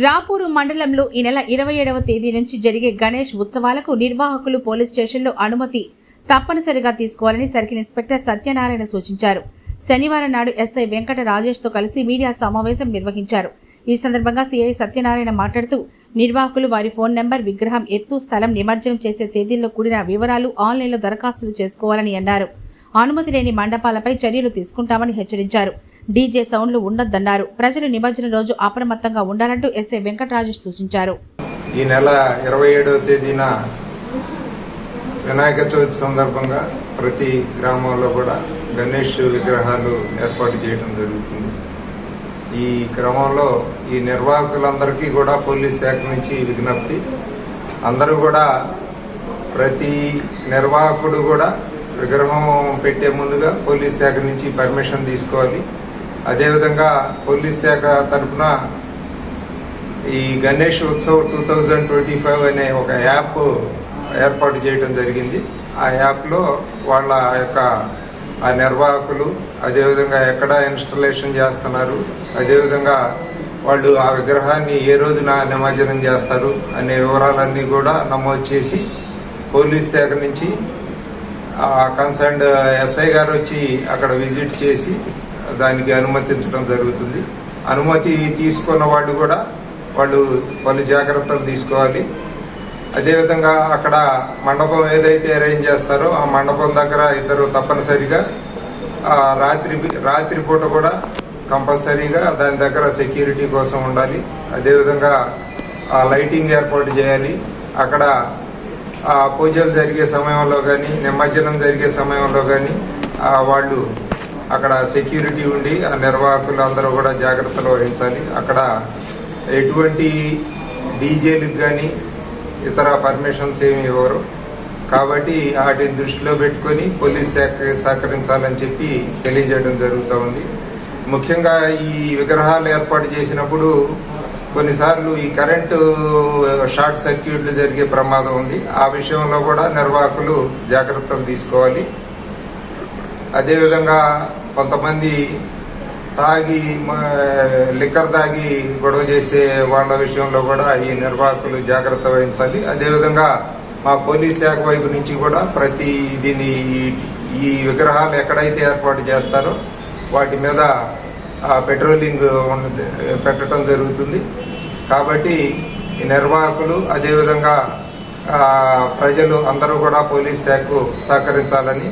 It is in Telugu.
రాపూరు మండలంలో ఈ నెల ఇరవై ఏడవ తేదీ నుంచి జరిగే గణేష్ ఉత్సవాలకు నిర్వాహకులు పోలీస్ స్టేషన్లో అనుమతి తప్పనిసరిగా తీసుకోవాలని సర్కిల్ ఇన్స్పెక్టర్ సత్యనారాయణ సూచించారు. శనివారం నాడు ఎస్ఐ వెంకట రాజేష్తో కలిసి మీడియా సమావేశం నిర్వహించారు. ఈ సందర్భంగా సిఐ సత్యనారాయణ మాట్లాడుతూ నిర్వాహకులు వారి ఫోన్ నెంబర్ విగ్రహం ఎత్తు స్థలం నిమజ్జనం చేసే తేదీల్లో కూడిన వివరాలు ఆన్లైన్లో దరఖాస్తులు చేసుకోవాలని అన్నారు. అనుమతి లేని మండపాలపై చర్యలు తీసుకుంటామని హెచ్చరించారు. డీజే సౌండ్లు ఉండొద్దన్నారు. ప్రజలు నిమజ్జన రోజు అప్రమత్తంగా ఉండాలంటూ ఎస్ఏ వెంకటరాజు సూచించారు. ఈ నెల ఇరవై ఏడవ తేదీన వినాయక చవితి సందర్భంగా ప్రతి గ్రామంలో కూడా గణేష్ విగ్రహాలు ఏర్పాటు చేయడం జరుగుతుంది. ఈ క్రమంలో ఈ నిర్వాహకులందరికీ కూడా పోలీస్ శాఖ నుంచి విజ్ఞప్తి. అందరూ కూడా ప్రతి నిర్వాహకుడు కూడా విగ్రహం పెట్టే ముందుగా పోలీస్ శాఖ నుంచి పర్మిషన్ తీసుకోవాలి. అదేవిధంగా పోలీస్ శాఖ తరఫున ఈ Ganesh Utsav two thousand twenty five అనే ఒక యాప్ ఏర్పాటు చేయడం జరిగింది. ఆ యాప్లో వాళ్ళ యొక్క ఆ నిర్వాహకులు అదేవిధంగా ఎక్కడ ఇన్స్టలేషన్ చేస్తున్నారు అదేవిధంగా వాళ్ళు ఆ విగ్రహాన్ని ఏ రోజున నిమజ్జనం చేస్తారు అనే వివరాలన్నీ కూడా నమోదు చేసి పోలీస్ శాఖ నుంచి కన్సర్న్డ్ ఎస్ఐ గారు వచ్చి అక్కడ విజిట్ చేసి దానికి అనుమతించడం జరుగుతుంది. అనుమతి తీసుకున్న వాళ్ళు కూడా వాళ్ళు వాళ్ళు జాగ్రత్తలు తీసుకోవాలి. అదేవిధంగా అక్కడ మండపం ఏదైతే అరేంజ్ చేస్తారో ఆ మండపం దగ్గర ఇద్దరు తప్పనిసరిగా రాత్రి రాత్రిపూట కూడా కంపల్సరీగా దాని దగ్గర సెక్యూరిటీ కోసం ఉండాలి. అదేవిధంగా ఆ లైటింగ్ ఏర్పాటు చేయాలి. అక్కడ ఆ పూజలు జరిగే సమయంలో కానీ నిమజ్జనం జరిగే సమయంలో కానీ వాళ్ళు అక్కడ సెక్యూరిటీ ఉండి ఆ నిర్వాహకులు అందరూ కూడా జాగ్రత్తలు వహించాలి. అక్కడ ఎటువంటి డీజేలకు కానీ ఇతర పర్మిషన్స్ ఏమి ఇవ్వరు. కాబట్టి వాటిని దృష్టిలో పెట్టుకొని పోలీస్ శాఖ సహకరించాలని చెప్పి తెలియజేయడం జరుగుతూ ఉంది. ముఖ్యంగా ఈ విగ్రహాలు ఏర్పాటు చేసినప్పుడు కొన్నిసార్లు ఈ కరెంటు షార్ట్ సర్క్యూట్లు జరిగే ప్రమాదం ఉంది. ఆ విషయంలో కూడా నిర్వాహకులు జాగ్రత్తలు తీసుకోవాలి. అదేవిధంగా కొంతమంది తాగి లిక్కర్ తాగి గొడవ చేసే వాళ్ళ విషయంలో కూడా ఈ నిర్వాహకులు జాగ్రత్త వహించాలి. అదేవిధంగా మా పోలీస్ శాఖ వైపు నుంచి కూడా ప్రతి దీని ఈ విగ్రహాలు ఎక్కడైతే ఏర్పాటు చేస్తారో వాటి మీద పెట్రోలింగ్ పెట్టడం జరుగుతుంది. కాబట్టి ఈ నిర్వాహకులు అదేవిధంగా ప్రజలు అందరూ కూడా పోలీస్ శాఖకు సహకరించాలని